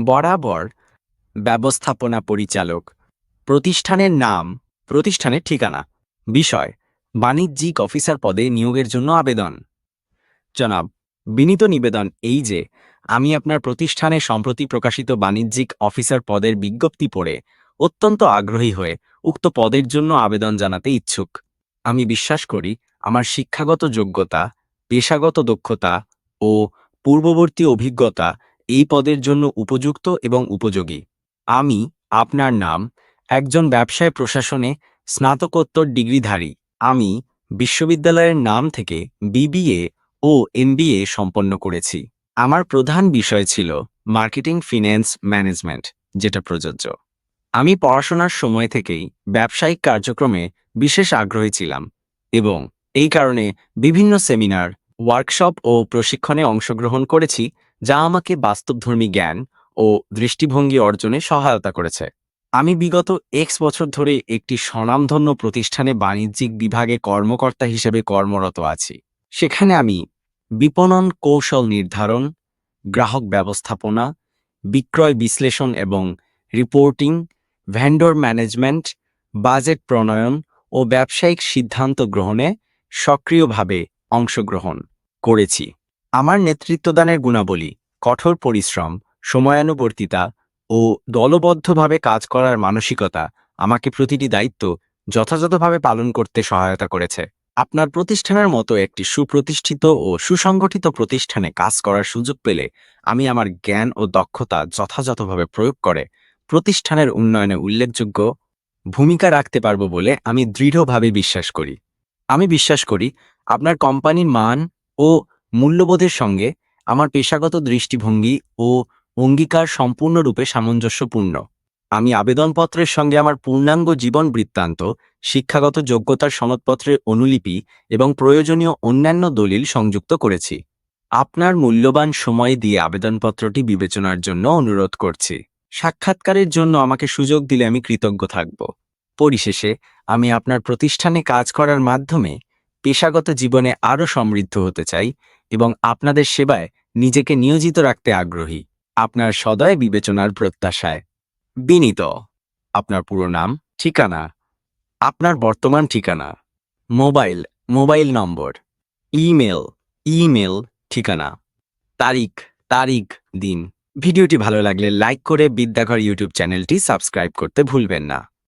বরাবর ব্যবস্থাপনা পরিচালক। প্রতিষ্ঠানের নাম, প্রতিষ্ঠানের ঠিকানা। বিষয়, বাণিজ্যিক অফিসার পদে নিয়োগের জন্য আবেদন। জনাব, বিনীত নিবেদন এই যে, আমি আপনার প্রতিষ্ঠানে সম্প্রতি প্রকাশিত বাণিজ্যিক অফিসার পদের বিজ্ঞপ্তি পড়ে অত্যন্ত আগ্রহী হয়ে উক্ত পদের জন্য আবেদন জানাতে ইচ্ছুক। আমি বিশ্বাস করি, আমার শিক্ষাগত যোগ্যতা, পেশাগত দক্ষতা ও পূর্ববর্তী অভিজ্ঞতা এই পদের জন্য উপযুক্ত এবং উপযোগী। আমি, আপনার নাম, একজন ব্যবসায় প্রশাসনে স্নাতকোত্তর ডিগ্রিধারী। আমি বিশ্ববিদ্যালয়ের নাম থেকে বিবিএ ও এমবিএ সম্পন্ন করেছি। আমার প্রধান বিষয় ছিল মার্কেটিং ফিন্যান্স ম্যানেজমেন্ট, যেটা প্রযোজ্য। আমি পড়াশোনার সময় থেকেই ব্যবসায়িক কার্যক্রমে বিশেষ আগ্রহী ছিলাম এবং এই কারণে বিভিন্ন সেমিনার ওয়ার্কশপ ও প্রশিক্ষণে অংশগ্রহণ করেছি, যা আমাকে বাস্তবধর্মী জ্ঞান ও দৃষ্টিভঙ্গি অর্জনে সহায়তা করেছে। আমি বিগত এক্স বছর ধরে একটি স্বনামধন্য প্রতিষ্ঠানে বাণিজ্যিক বিভাগে কর্মকর্তা হিসেবে কর্মরত আছি। সেখানে আমি বিপণন কৌশল নির্ধারণ, গ্রাহক ব্যবস্থাপনা, বিক্রয় বিশ্লেষণ এবং রিপোর্টিং ভেন্ডর ম্যানেজমেন্ট, বাজেট প্রণয়ন ও ব্যবসায়িক সিদ্ধান্ত গ্রহণে সক্রিয়ভাবে অংশগ্রহণ করেছি। আমার নেতৃত্বদানের গুণাবলী, কঠোর পরিশ্রম, সময়ানুবর্তিতা ও দলবদ্ধভাবে কাজ করার মানসিকতা আমাকে প্রতিটি দায়িত্ব যথাযথভাবে পালন করতে সহায়তা করেছে। আপনার প্রতিষ্ঠানের মতো একটি সুপ্রতিষ্ঠিত ও সুসংগঠিত প্রতিষ্ঠানে কাজ করার সুযোগ পেলে আমি আমার জ্ঞান ও দক্ষতা যথাযথভাবে প্রয়োগ করে প্রতিষ্ঠানের উন্নয়নে উল্লেখযোগ্য ভূমিকা রাখতে পারব বলে আমি দৃঢ়ভাবে বিশ্বাস করি। আমি বিশ্বাস করি আপনার কোম্পানির মান ও মূল্যবোধের সঙ্গে আমার পেশাগত দৃষ্টিভঙ্গি ও অঙ্গীকার সম্পূর্ণরূপে সামঞ্জস্যপূর্ণ। আমি আবেদনপত্রের সঙ্গে আমার পূর্ণাঙ্গ জীবন বৃত্তান্ত, শিক্ষাগত যোগ্যতার সনদপত্রের অনুলিপি এবং প্রয়োজনীয় অন্যান্য দলিল সংযুক্ত করেছি। আপনার মূল্যবান সময় দিয়ে আবেদনপত্রটি বিবেচনার জন্য অনুরোধ করছি। সাক্ষাৎকারের জন্য আমাকে সুযোগ দিলে আমি কৃতজ্ঞ থাকব। পরিশেষে, আমি আপনার প্রতিষ্ঠানে কাজ করার মাধ্যমে পেশাগত জীবনে আরও সমৃদ্ধ হতে চাই এবং আপনাদের সেবায় নিজেকে নিয়োজিত রাখতে আগ্রহী। আপনার সদয় বিবেচনার প্রত্যাশায়। বিনীত। আপনার পুরো নাম, ঠিকানা। আপনার বর্তমান ঠিকানা। Mobile mobile number. Email email, ঠিকানা। তারিখ তারিখ, দিন। ভিডিওটি ভালো লাগলে লাইক করে বিদ্যাঘর ইউটিউব চ্যানেলটি সাবস্ক্রাইব করতে ভুলবেন না।